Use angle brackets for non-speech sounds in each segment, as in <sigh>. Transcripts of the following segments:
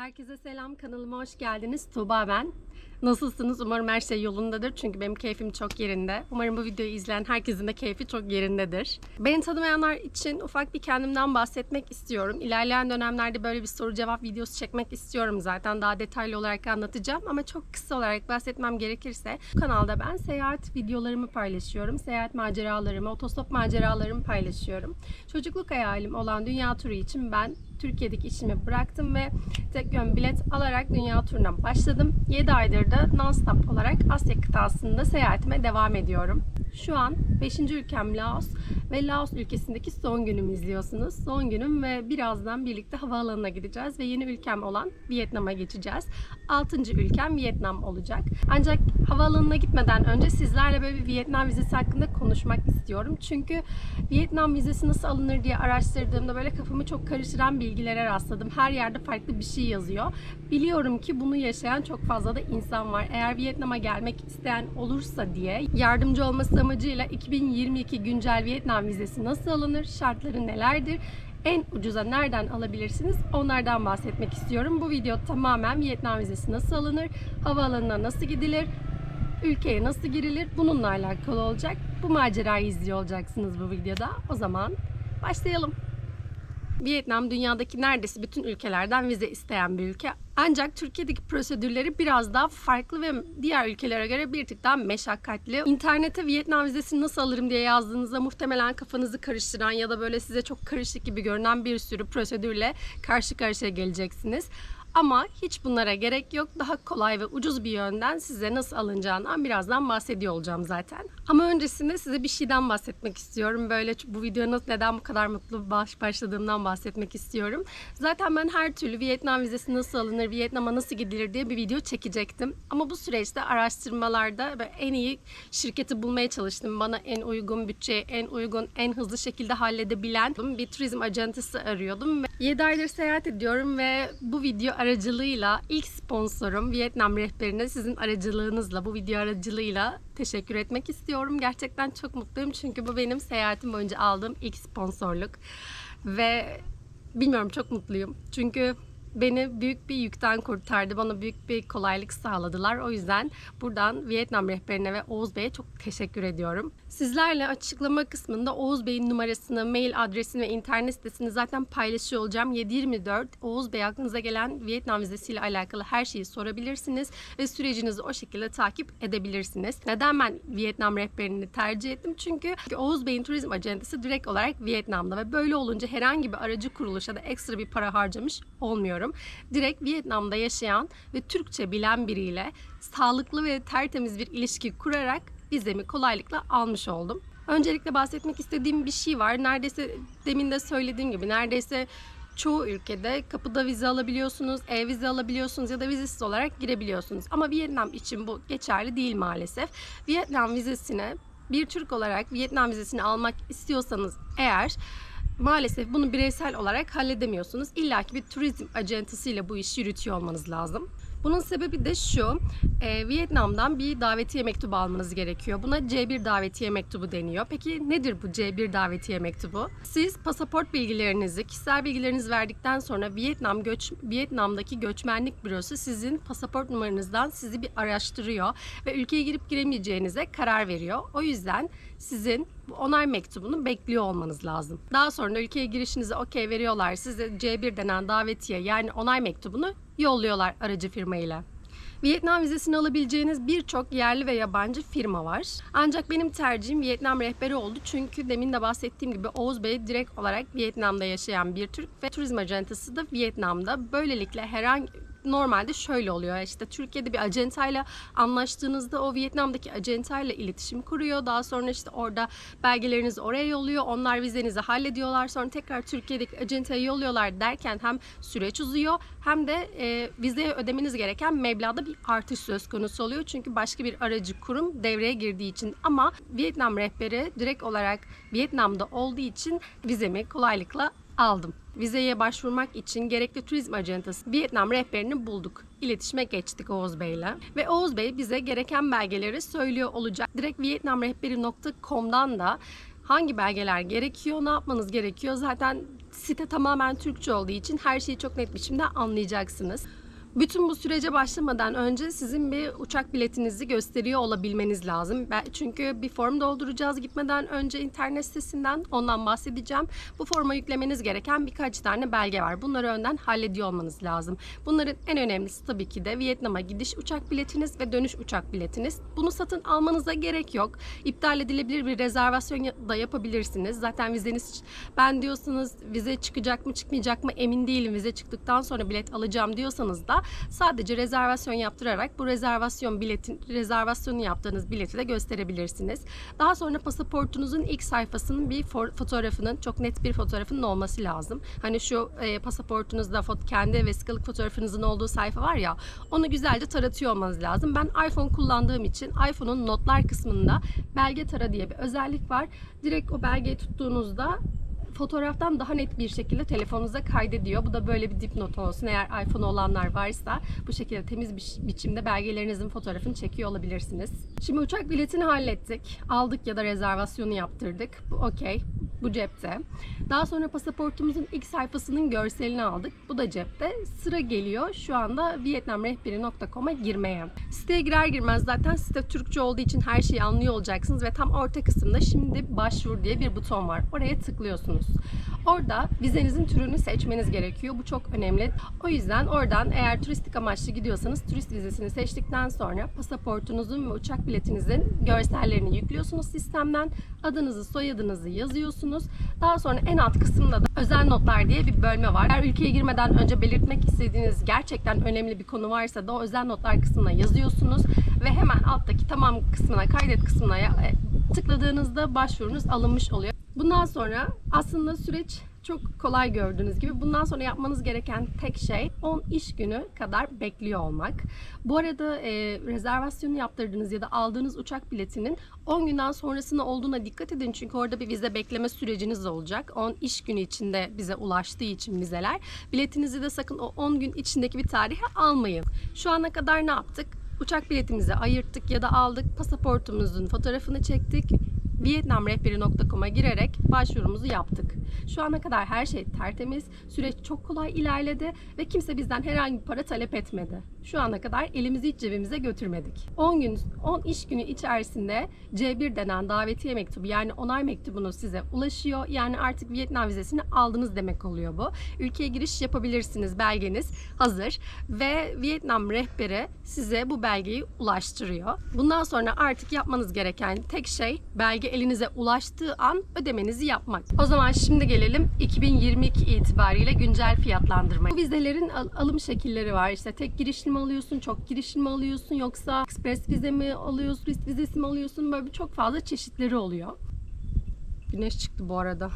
Herkese selam, kanalıma hoş geldiniz. Tuğba ben. Nasılsınız? Umarım her şey yolundadır çünkü benim keyfim çok yerinde. Umarım bu videoyu izleyen herkesin de keyfi çok yerindedir. Beni tanımayanlar için ufak bir kendimden bahsetmek istiyorum. İlerleyen dönemlerde böyle bir soru cevap videosu çekmek istiyorum zaten. Daha detaylı olarak anlatacağım ama çok kısa olarak bahsetmem gerekirse bu kanalda ben seyahat videolarımı paylaşıyorum. Seyahat maceralarımı, otostop maceralarımı paylaşıyorum. Çocukluk hayalim olan dünya turu için ben Türkiye'deki işimi bıraktım ve tek yön bilet alarak dünya turuna başladım. 7 aydır da non-stop olarak Asya kıtasında seyahatime devam ediyorum. Şu an 5. ülkem Laos ve Laos ülkesindeki son günümü izliyorsunuz. Son günüm ve birazdan birlikte havaalanına gideceğiz ve yeni ülkem olan Vietnam'a geçeceğiz. 6. ülkem Vietnam olacak. Ancak havaalanına gitmeden önce sizlerle böyle bir Vietnam vizesi hakkında konuşmak istiyorum. Çünkü Vietnam vizesi nasıl alınır diye araştırdığımda böyle kafamı çok karıştıran bilgilere rastladım. Her yerde farklı bir şey yazıyor. Biliyorum ki bunu yaşayan çok fazla da insan var. Eğer Vietnam'a gelmek isteyen olursa diye yardımcı olması amacıyla 2022 güncel Vietnam vizesi nasıl alınır, şartları nelerdir, en ucuza nereden alabilirsiniz onlardan bahsetmek istiyorum. Bu video tamamen Vietnam vizesi nasıl alınır, havaalanına nasıl gidilir, ülkeye nasıl girilir bununla alakalı olacak. Bu macerayı izliyor olacaksınız bu videoda. O zaman başlayalım. Vietnam dünyadaki neredeyse bütün ülkelerden vize isteyen bir ülke. Ancak Türkiye'deki prosedürleri biraz daha farklı ve diğer ülkelere göre bir tık daha meşakkatli. İnternete Vietnam vizesini nasıl alırım diye yazdığınızda muhtemelen kafanızı karıştıran ya da böyle size çok karışık gibi görünen bir sürü prosedürle karşı karşıya geleceksiniz. Ama hiç bunlara gerek yok. Daha kolay ve ucuz bir yönden size nasıl alınacağından birazdan bahsediyor olacağım zaten. Ama öncesinde size bir şeyden bahsetmek istiyorum. Böyle bu videoya nasıl, neden bu kadar mutlu baş başladığımdan bahsetmek istiyorum. Zaten ben her türlü Vietnam vizesi nasıl alınır, Vietnam'a nasıl gidilir diye bir video çekecektim. Ama bu süreçte araştırmalarda en iyi şirketi bulmaya çalıştım. Bana en uygun bütçeye, en uygun, en hızlı şekilde halledebilen bir turizm acentası arıyordum. 7 aydır seyahat ediyorum ve bu video aracılığıyla ilk sponsorum Vietnam rehberine sizin aracılığınızla, bu video aracılığıyla teşekkür etmek istiyorum. Gerçekten çok mutluyum çünkü bu benim seyahatim boyunca aldığım ilk sponsorluk. Ve bilmiyorum çok mutluyum. Çünkü beni büyük bir yükten kurtardı. Bana büyük bir kolaylık sağladılar. O yüzden buradan Vietnam rehberine ve Oğuz Bey'e çok teşekkür ediyorum. Sizlerle açıklama kısmında Oğuz Bey'in numarasını, mail adresini ve internet sitesini zaten paylaşıyor olacağım. 724 Oğuz Bey aklınıza gelen Vietnam vizesiyle alakalı her şeyi sorabilirsiniz ve sürecinizi o şekilde takip edebilirsiniz. Neden ben Vietnam rehberini tercih ettim? Çünkü Oğuz Bey'in turizm acentesi direkt olarak Vietnam'da ve böyle olunca herhangi bir aracı kuruluşa da ekstra bir para harcamış olmuyorum düşünüyorum. Direkt Vietnam'da yaşayan ve Türkçe bilen biriyle sağlıklı ve tertemiz bir ilişki kurarak vizemi kolaylıkla almış oldum. Öncelikle bahsetmek istediğim bir şey var. Neredeyse demin de söylediğim gibi neredeyse çoğu ülkede kapıda vize alabiliyorsunuz, e-vize alabiliyorsunuz ya da vizesiz olarak girebiliyorsunuz. Ama Vietnam için bu geçerli değil maalesef. Vietnam vizesine bir Türk olarak Vietnam vizesini almak istiyorsanız eğer maalesef bunu bireysel olarak halledemiyorsunuz. İlla ki bir turizm acentasıyla bu işi yürütüyor olmanız lazım. Bunun sebebi de şu, e, Vietnam'dan bir davetiye mektubu almanız gerekiyor. Buna C1 davetiye mektubu deniyor. Peki nedir bu C1 davetiye mektubu? Siz pasaport bilgilerinizi, kişisel bilgilerinizi verdikten sonra Vietnam göç, Vietnam'daki göçmenlik bürosu sizin pasaport numaranızdan sizi bir araştırıyor ve ülkeye girip giremeyeceğinize karar veriyor. O yüzden sizin onay mektubunu bekliyor olmanız lazım. Daha sonra ülkeye girişinize okey veriyorlar. Size C1 denen davetiye yani onay mektubunu yolluyorlar aracı firmayla. Vietnam vizesini alabileceğiniz birçok yerli ve yabancı firma var. Ancak benim tercihim Vietnam rehberi oldu. Çünkü demin de bahsettiğim gibi Oğuz Bey direkt olarak Vietnam'da yaşayan bir Türk ve turizm acentası da Vietnam'da. Böylelikle herhangi normalde şöyle oluyor işte Türkiye'de bir acentayla anlaştığınızda o Vietnam'daki acentayla iletişim kuruyor. Daha sonra işte orada belgelerinizi oraya yolluyor. Onlar vizenizi hallediyorlar. Sonra tekrar Türkiye'deki acentaya yolluyorlar derken hem süreç uzuyor hem de e, vizeye ödemeniz gereken meblağda bir artış söz konusu oluyor. Çünkü başka bir aracı kurum devreye girdiği için ama Vietnam rehberi direkt olarak Vietnam'da olduğu için vizemi kolaylıkla aldım. Vizeye başvurmak için gerekli turizm acentası Vietnam rehberini bulduk. İletişime geçtik Oğuz Bey ile. Ve Oğuz Bey bize gereken belgeleri söylüyor olacak. Direkt vietnamrehberi.com'dan da hangi belgeler gerekiyor, ne yapmanız gerekiyor zaten site tamamen Türkçe olduğu için her şeyi çok net biçimde anlayacaksınız. Bütün bu sürece başlamadan önce sizin bir uçak biletinizi gösteriyor olabilmeniz lazım. Çünkü bir form dolduracağız gitmeden önce internet sitesinden ondan bahsedeceğim. Bu forma yüklemeniz gereken birkaç tane belge var. Bunları önden hallediyor olmanız lazım. Bunların en önemlisi tabii ki de Vietnam'a gidiş uçak biletiniz ve dönüş uçak biletiniz. Bunu satın almanıza gerek yok. İptal edilebilir bir rezervasyon da yapabilirsiniz. Zaten vizeniz ben diyorsanız vize çıkacak mı çıkmayacak mı emin değilim. Vize çıktıktan sonra bilet alacağım diyorsanız da sadece rezervasyon yaptırarak bu rezervasyon biletin rezervasyonu yaptığınız bileti de gösterebilirsiniz. Daha sonra pasaportunuzun ilk sayfasının bir fotoğrafının çok net bir fotoğrafının olması lazım. Hani şu e, pasaportunuzda kendi vesikalık fotoğrafınızın olduğu sayfa var ya onu güzelce taratıyor olmanız lazım. Ben iPhone kullandığım için iPhone'un notlar kısmında belge tara diye bir özellik var. Direkt o belgeyi tuttuğunuzda fotoğraftan daha net bir şekilde telefonunuza kaydediyor. Bu da böyle bir dipnot olsun. Eğer iPhone olanlar varsa bu şekilde temiz bir biçimde belgelerinizin fotoğrafını çekiyor olabilirsiniz. Şimdi uçak biletini hallettik. Aldık ya da rezervasyonu yaptırdık. Bu okey. Bu cepte. Daha sonra pasaportumuzun ilk sayfasının görselini aldık. Bu da cepte. Sıra geliyor şu anda vietnamrehberi.com'a girmeye. Siteye girer girmez zaten site Türkçe olduğu için her şeyi anlıyor olacaksınız ve tam orta kısımda şimdi başvur diye bir buton var. Oraya tıklıyorsunuz. Orada vizenizin türünü seçmeniz gerekiyor. Bu çok önemli. O yüzden oradan eğer turistik amaçlı gidiyorsanız turist vizesini seçtikten sonra pasaportunuzun ve uçak biletinizin görsellerini yüklüyorsunuz sistemden. Adınızı, soyadınızı yazıyorsunuz. Daha sonra en alt kısımda da özel notlar diye bir bölme var. Eğer ülkeye girmeden önce belirtmek istediğiniz gerçekten önemli bir konu varsa da o özel notlar kısmına yazıyorsunuz ve hemen alttaki tamam kısmına, kaydet kısmına e, tıkladığınızda başvurunuz alınmış oluyor. Bundan sonra aslında süreç çok kolay gördüğünüz gibi. Bundan sonra yapmanız gereken tek şey 10 iş günü kadar bekliyor olmak. Bu arada e, rezervasyonu yaptırdığınız ya da aldığınız uçak biletinin 10 günden sonrasına olduğuna dikkat edin. Çünkü orada bir vize bekleme süreciniz olacak. 10 iş günü içinde bize ulaştığı için vizeler. Biletinizi de sakın o 10 gün içindeki bir tarihe almayın. Şu ana kadar ne yaptık? Uçak biletimizi ayırttık ya da aldık. Pasaportumuzun fotoğrafını çektik vietnamrehberi.com'a girerek başvurumuzu yaptık. Şu ana kadar her şey tertemiz, süreç çok kolay ilerledi ve kimse bizden herhangi bir para talep etmedi. Şu ana kadar elimizi hiç cebimize götürmedik. 10 gün, 10 iş günü içerisinde C1 denen davetiye mektubu yani onay mektubunuz size ulaşıyor. Yani artık Vietnam vizesini aldınız demek oluyor bu. Ülkeye giriş yapabilirsiniz. Belgeniz hazır ve Vietnam rehberi size bu belgeyi ulaştırıyor. Bundan sonra artık yapmanız gereken tek şey belge elinize ulaştığı an ödemenizi yapmak. O zaman şimdi gelelim 2022 itibariyle güncel fiyatlandırma. Bu vizelerin al- alım şekilleri var. İşte tek girişli mi alıyorsun, çok girişli mi alıyorsun yoksa express vize mi alıyorsun, turist vizesi mi alıyorsun böyle çok fazla çeşitleri oluyor. Güneş çıktı bu arada.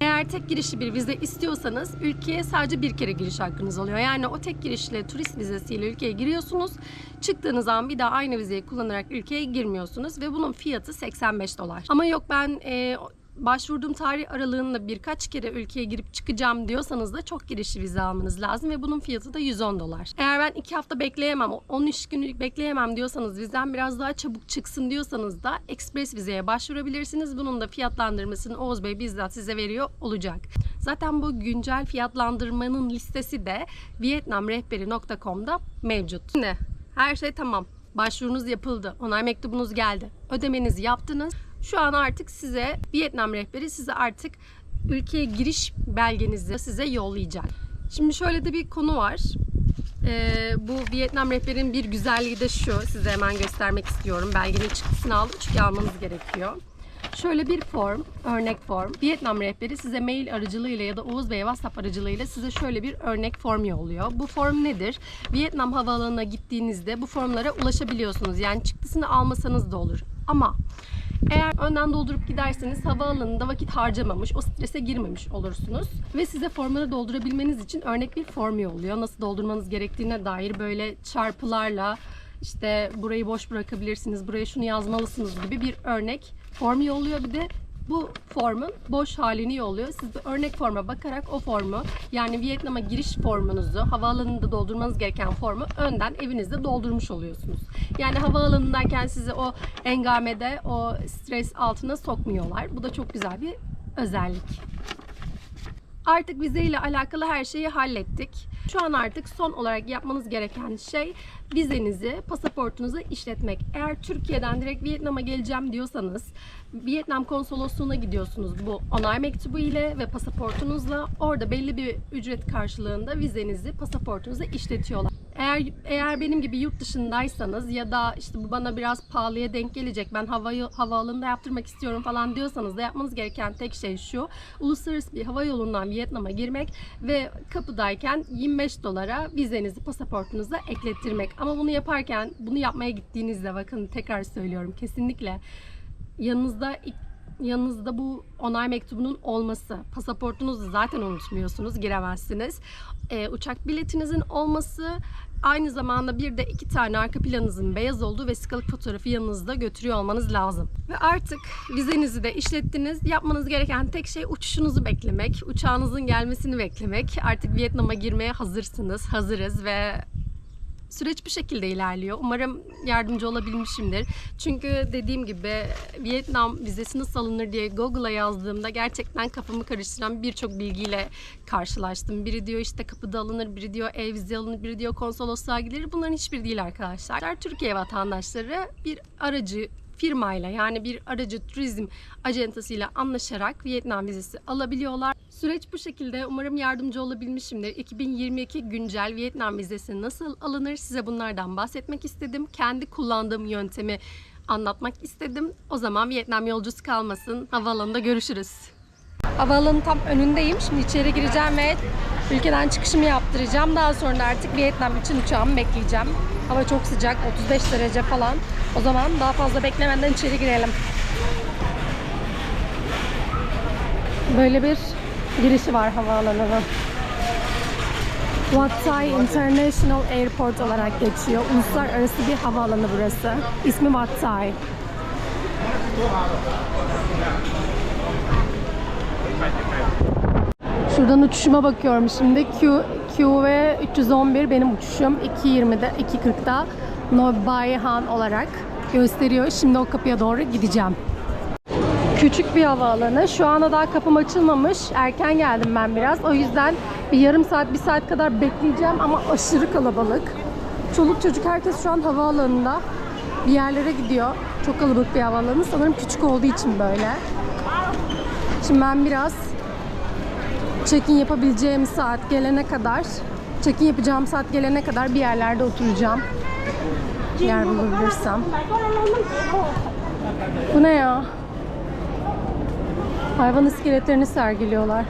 Eğer tek girişli bir vize istiyorsanız ülkeye sadece bir kere giriş hakkınız oluyor. Yani o tek girişli turist vizesiyle ülkeye giriyorsunuz. Çıktığınız zaman bir daha aynı vizeyi kullanarak ülkeye girmiyorsunuz ve bunun fiyatı 85 dolar. Ama yok ben e, başvurduğum tarih aralığında birkaç kere ülkeye girip çıkacağım diyorsanız da çok girişli vize almanız lazım ve bunun fiyatı da 110 dolar. Eğer ben 2 hafta bekleyemem, 13 günlük bekleyemem diyorsanız vizem biraz daha çabuk çıksın diyorsanız da express vizeye başvurabilirsiniz. Bunun da fiyatlandırmasını Oğuz Bey bizzat size veriyor olacak. Zaten bu güncel fiyatlandırmanın listesi de vietnamrehberi.com'da mevcut. Şimdi her şey tamam. Başvurunuz yapıldı. Onay mektubunuz geldi. Ödemenizi yaptınız. Şu an artık size Vietnam rehberi size artık ülkeye giriş belgenizi size yollayacak. Şimdi şöyle de bir konu var. Ee, bu Vietnam rehberin bir güzelliği de şu. Size hemen göstermek istiyorum. Belgenin çıktısını aldım çünkü almanız gerekiyor. Şöyle bir form, örnek form. Vietnam rehberi size mail aracılığıyla ya da Oğuz Bey WhatsApp aracılığıyla size şöyle bir örnek form yolluyor. Bu form nedir? Vietnam havaalanına gittiğinizde bu formlara ulaşabiliyorsunuz. Yani çıktısını almasanız da olur. Ama eğer önden doldurup giderseniz havaalanında vakit harcamamış, o strese girmemiş olursunuz. Ve size formları doldurabilmeniz için örnek bir form yolluyor. Nasıl doldurmanız gerektiğine dair böyle çarpılarla işte burayı boş bırakabilirsiniz, buraya şunu yazmalısınız gibi bir örnek form yolluyor. Bir de bu formun boş halini yolluyor. Siz de örnek forma bakarak o formu yani Vietnam'a giriş formunuzu havaalanında doldurmanız gereken formu önden evinizde doldurmuş oluyorsunuz. Yani havaalanındayken sizi o engamede o stres altına sokmuyorlar. Bu da çok güzel bir özellik. Artık vizeyle alakalı her şeyi hallettik. Şu an artık son olarak yapmanız gereken şey vizenizi, pasaportunuzu işletmek. Eğer Türkiye'den direkt Vietnam'a geleceğim diyorsanız Vietnam konsolosluğuna gidiyorsunuz bu onay mektubu ile ve pasaportunuzla. Orada belli bir ücret karşılığında vizenizi, pasaportunuzu işletiyorlar. Eğer eğer benim gibi yurt dışındaysanız ya da işte bu bana biraz pahalıya denk gelecek ben hava havaalanında yaptırmak istiyorum falan diyorsanız da yapmanız gereken tek şey şu. Uluslararası bir hava yolundan Vietnam'a girmek ve kapıdayken 25 dolara vizenizi, pasaportunuzu eklettirmek. Ama bunu yaparken, bunu yapmaya gittiğinizde bakın tekrar söylüyorum kesinlikle yanınızda yanınızda bu onay mektubunun olması, pasaportunuzu zaten unutmuyorsunuz, giremezsiniz. Ee, uçak biletinizin olması, aynı zamanda bir de iki tane arka planınızın beyaz olduğu vesikalık fotoğrafı yanınızda götürüyor olmanız lazım. Ve artık vizenizi de işlettiniz. Yapmanız gereken tek şey uçuşunuzu beklemek, uçağınızın gelmesini beklemek. Artık Vietnam'a girmeye hazırsınız, hazırız ve süreç bu şekilde ilerliyor. Umarım yardımcı olabilmişimdir. Çünkü dediğim gibi Vietnam vizesi nasıl alınır diye Google'a yazdığımda gerçekten kafamı karıştıran birçok bilgiyle karşılaştım. Biri diyor işte kapıda alınır, biri diyor ev vize alınır, biri diyor konsolosluğa gidilir. Bunların hiçbiri değil arkadaşlar. Türkiye vatandaşları bir aracı firmayla yani bir aracı turizm acentasıyla anlaşarak Vietnam vizesi alabiliyorlar. Süreç bu şekilde. Umarım yardımcı olabilmişimdir. 2022 güncel Vietnam vizesi nasıl alınır size bunlardan bahsetmek istedim. Kendi kullandığım yöntemi anlatmak istedim. O zaman Vietnam yolcusu kalmasın. Havaalanında görüşürüz. Havaalanın tam önündeyim. Şimdi içeri gireceğim ve ülkeden çıkışımı yaptıracağım. Daha sonra da artık Vietnam için uçağımı bekleyeceğim. Hava çok sıcak, 35 derece falan. O zaman daha fazla beklemeden içeri girelim. Böyle bir girişi var havaalanının. Wat Thai International Airport olarak geçiyor. Uluslararası bir havaalanı burası. İsmi Wat Thai. Şuradan uçuşuma bakıyorum şimdi. Q, Q ve 311 benim uçuşum. 2.20'de, 2.40'da No Bai Han olarak gösteriyor. Şimdi o kapıya doğru gideceğim. Küçük bir havaalanı. Şu anda daha kapım açılmamış. Erken geldim ben biraz. O yüzden bir yarım saat, bir saat kadar bekleyeceğim ama aşırı kalabalık. Çoluk çocuk herkes şu an havaalanında bir yerlere gidiyor. Çok kalabalık bir havaalanı. Sanırım küçük olduğu için böyle. Şimdi ben biraz check-in yapabileceğim saat gelene kadar check-in yapacağım saat gelene kadar bir yerlerde oturacağım. Yer bulabilirsem. Bu ne ya? Hayvan iskeletlerini sergiliyorlar.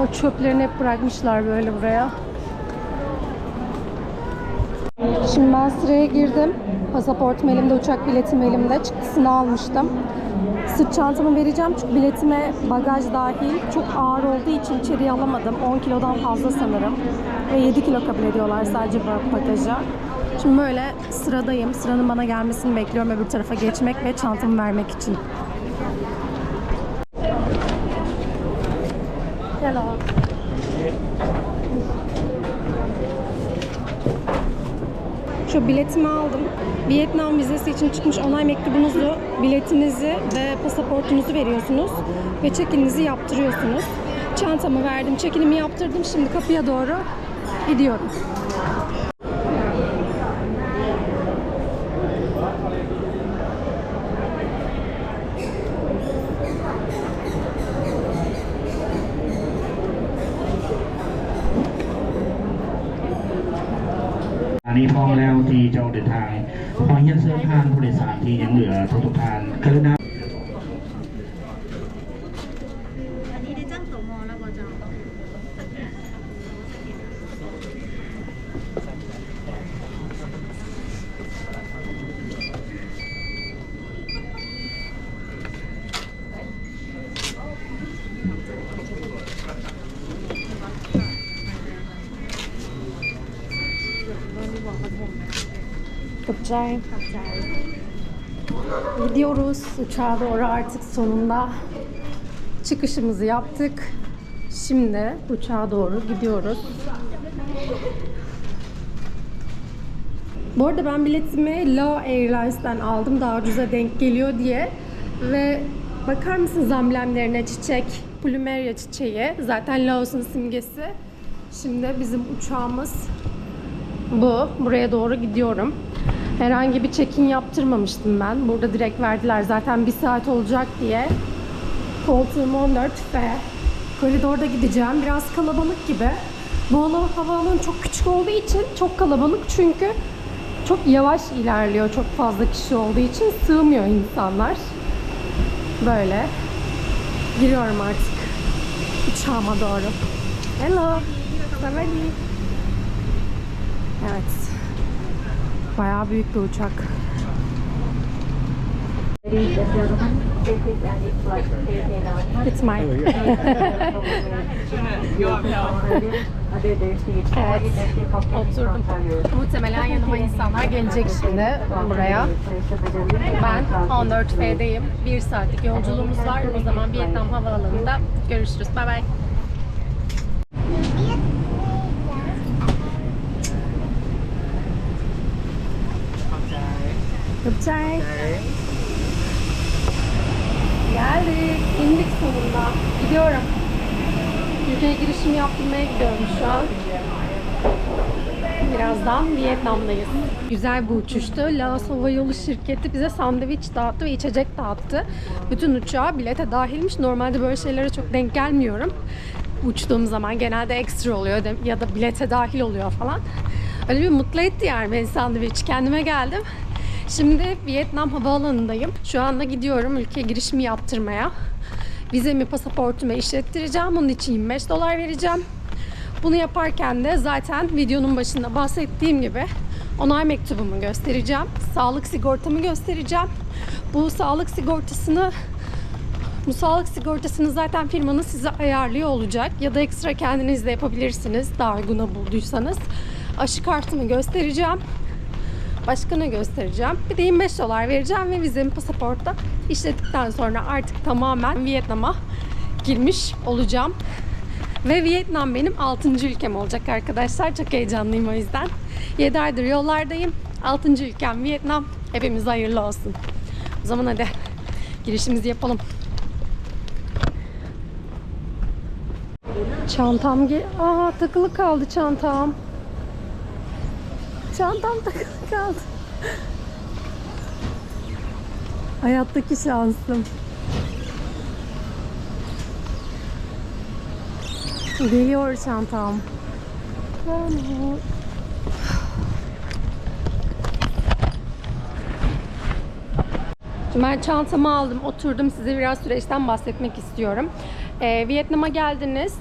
O çöplerini hep bırakmışlar böyle buraya. Şimdi ben sıraya girdim. Pasaportum elimde, uçak biletim elimde. Çıktısını almıştım. Sırt çantamı vereceğim çünkü biletime bagaj dahil çok ağır olduğu için içeriye alamadım. 10 kilodan fazla sanırım. Ve 7 kilo kabul ediyorlar sadece bagaja. Şimdi böyle sıradayım. Sıranın bana gelmesini bekliyorum öbür tarafa geçmek ve çantamı vermek için. Hello. Şu biletimi aldım. Vietnam vizesi için çıkmış onay mektubunuzu, biletinizi ve pasaportunuzu veriyorsunuz ve check-in'inizi yaptırıyorsunuz. Çantamı verdim, check-in'imi yaptırdım. Şimdi kapıya doğru gidiyorum. นี้พร้อมแล้วที่จะเดินทางขอเยี่ยมเสื้อผ้าผู้โดยสารที่ยังเหลือทุกๆท่านกรุณา Kapacağım. Gidiyoruz uçağa doğru artık sonunda. Çıkışımızı yaptık. Şimdi uçağa doğru gidiyoruz. Bu arada ben biletimi Lao Airlines'ten aldım daha ucuza denk geliyor diye. Ve bakar mısınız amblemlerine çiçek, plumeria çiçeği. Zaten Laos'un simgesi. Şimdi bizim uçağımız bu. Buraya doğru gidiyorum. Herhangi bir check-in yaptırmamıştım ben. Burada direkt verdiler zaten bir saat olacak diye. Koltuğum 14 ve koridorda gideceğim. Biraz kalabalık gibi. Bu hava- havaalanı çok küçük olduğu için çok kalabalık çünkü çok yavaş ilerliyor çok fazla kişi olduğu için sığmıyor insanlar. Böyle. Giriyorum artık uçağıma doğru. Hello. Savali. Evet. Bayağı büyük bir uçak. It's mine. evet. Oturdum. Muhtemelen yanıma insanlar gelecek şimdi buraya. Ben 14F'deyim. Bir saatlik yolculuğumuz var. O zaman Vietnam Havaalanı'nda görüşürüz. Bye bye. Yapacak. Geldik. İndik sonunda. Gidiyorum. Ülkeye girişimi yaptırmaya gidiyorum şu an. Birazdan Vietnam'dayız. Güzel bir uçuştu. Laos Hava Yolu şirketi bize sandviç dağıttı ve içecek dağıttı. Bütün uçağa bilete dahilmiş. Normalde böyle şeylere çok denk gelmiyorum. Uçtuğum zaman genelde ekstra oluyor ya da bilete dahil oluyor falan. Öyle bir mutlu etti yani beni sandviç. Kendime geldim. Şimdi Vietnam Havaalanı'ndayım. Şu anda gidiyorum ülkeye girişimi yaptırmaya. Vizemi, pasaportumu işlettireceğim. Bunun için 25 dolar vereceğim. Bunu yaparken de zaten videonun başında bahsettiğim gibi onay mektubumu göstereceğim. Sağlık sigortamı göstereceğim. Bu sağlık sigortasını bu sağlık sigortasını zaten firmanız size ayarlıyor olacak ya da ekstra kendiniz de yapabilirsiniz daha uyguna bulduysanız. Aşı kartımı göstereceğim. Başka ne göstereceğim? Bir de 25 dolar vereceğim ve vizemi pasaportta işlettikten sonra artık tamamen Vietnam'a girmiş olacağım. Ve Vietnam benim 6. ülkem olacak arkadaşlar. Çok heyecanlıyım o yüzden. 7 aydır yollardayım. 6. ülkem Vietnam. Hepimize hayırlı olsun. O zaman hadi girişimizi yapalım. Çantam ge Aa takılı kaldı çantam. Çantam takılı kaldı. Hayattaki şansım. Geliyor çantam. Ben çantamı aldım, oturdum. Size biraz süreçten bahsetmek istiyorum. Ee, Vietnam'a geldiniz,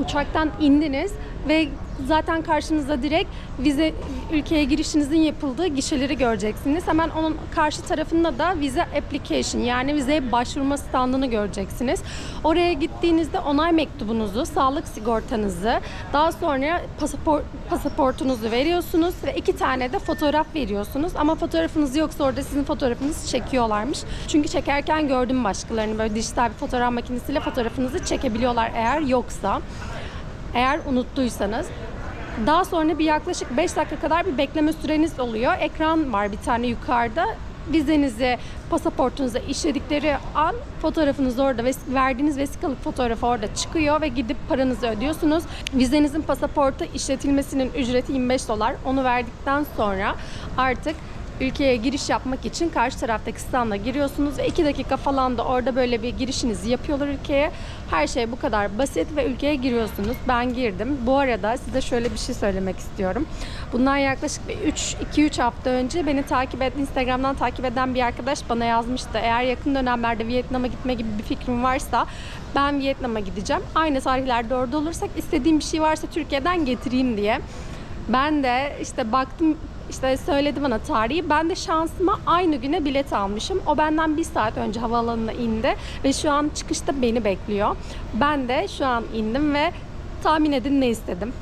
uçaktan indiniz ve zaten karşınızda direkt vize ülkeye girişinizin yapıldığı gişeleri göreceksiniz. Hemen onun karşı tarafında da vize application yani vizeye başvurma standını göreceksiniz. Oraya gittiğinizde onay mektubunuzu, sağlık sigortanızı, daha sonra pasaport, pasaportunuzu veriyorsunuz ve iki tane de fotoğraf veriyorsunuz. Ama fotoğrafınız yoksa orada sizin fotoğrafınızı çekiyorlarmış. Çünkü çekerken gördüm başkalarını böyle dijital bir fotoğraf makinesiyle fotoğrafınızı çekebiliyorlar eğer yoksa. Eğer unuttuysanız. Daha sonra bir yaklaşık 5 dakika kadar bir bekleme süreniz oluyor. Ekran var bir tane yukarıda. Vizenizi, pasaportunuzu işledikleri an fotoğrafınız orada ve verdiğiniz vesikalık fotoğrafı orada çıkıyor ve gidip paranızı ödüyorsunuz. Vizenizin pasaporta işletilmesinin ücreti 25 dolar. Onu verdikten sonra artık ülkeye giriş yapmak için karşı taraftaki standa giriyorsunuz ve 2 dakika falan da orada böyle bir girişinizi yapıyorlar ülkeye. Her şey bu kadar basit ve ülkeye giriyorsunuz. Ben girdim. Bu arada size şöyle bir şey söylemek istiyorum. Bundan yaklaşık bir 3 2-3 hafta önce beni takip et Instagram'dan takip eden bir arkadaş bana yazmıştı. Eğer yakın dönemlerde Vietnam'a gitme gibi bir fikrim varsa ben Vietnam'a gideceğim. Aynı tarihlerde orada olursak istediğim bir şey varsa Türkiye'den getireyim diye. Ben de işte baktım işte söyledi bana tarihi. Ben de şansıma aynı güne bilet almışım. O benden bir saat önce havaalanına indi ve şu an çıkışta beni bekliyor. Ben de şu an indim ve tahmin edin ne istedim.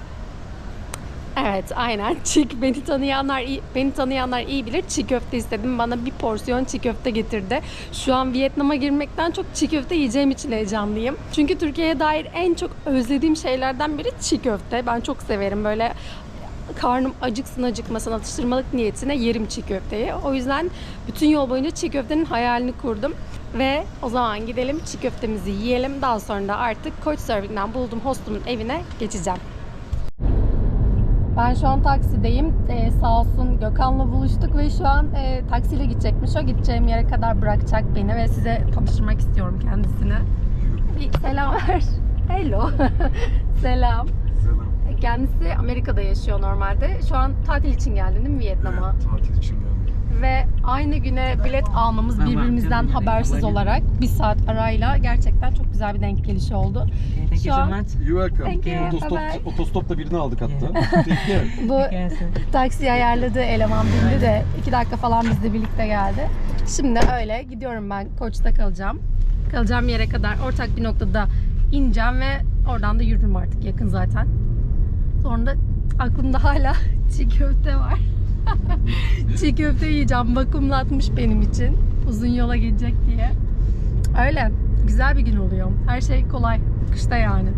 Evet aynen <laughs> çiğ beni tanıyanlar iyi, beni tanıyanlar iyi bilir çiğ köfte istedim bana bir porsiyon çiğ köfte getirdi. Şu an Vietnam'a girmekten çok çiğ köfte yiyeceğim için heyecanlıyım. Çünkü Türkiye'ye dair en çok özlediğim şeylerden biri çiğ köfte. Ben çok severim böyle karnım acıksın acıkmasın atıştırmalık niyetine yerim çiğ köfteyi. O yüzden bütün yol boyunca çiğ köftenin hayalini kurdum. Ve o zaman gidelim çiğ köftemizi yiyelim. Daha sonra da artık Couchsurfing'den bulduğum hostumun evine geçeceğim. Ben şu an taksideyim. Ee, sağ olsun Gökhan'la buluştuk ve şu an e, taksiyle gidecekmiş. O gideceğim yere kadar bırakacak beni ve size tanıştırmak istiyorum kendisini. Bir selam ver. Hello. <laughs> selam. Selam. Kendisi Amerika'da yaşıyor normalde. Şu an tatil için geldi değil mi Vietnam'a? Evet, tatil için geldim. Ve aynı güne bilet almamız birbirimizden habersiz olarak bir saat arayla gerçekten çok güzel bir denk gelişi oldu. Thank Şu you so an- much. You welcome. Thank you. Otostop, Bye birini aldık hatta. <laughs> Bu taksi ayarladığı eleman bindi de iki dakika falan bizle birlikte geldi. Şimdi öyle gidiyorum ben Koç'ta kalacağım. Kalacağım yere kadar ortak bir noktada ineceğim ve oradan da yürürüm artık yakın zaten. Sonra da aklımda hala <laughs> çiğ köfte var. <laughs> çiğ köfte yiyeceğim. Vakumlatmış benim için. Uzun yola gidecek diye. Öyle. Güzel bir gün oluyor. Her şey kolay. Kışta yani.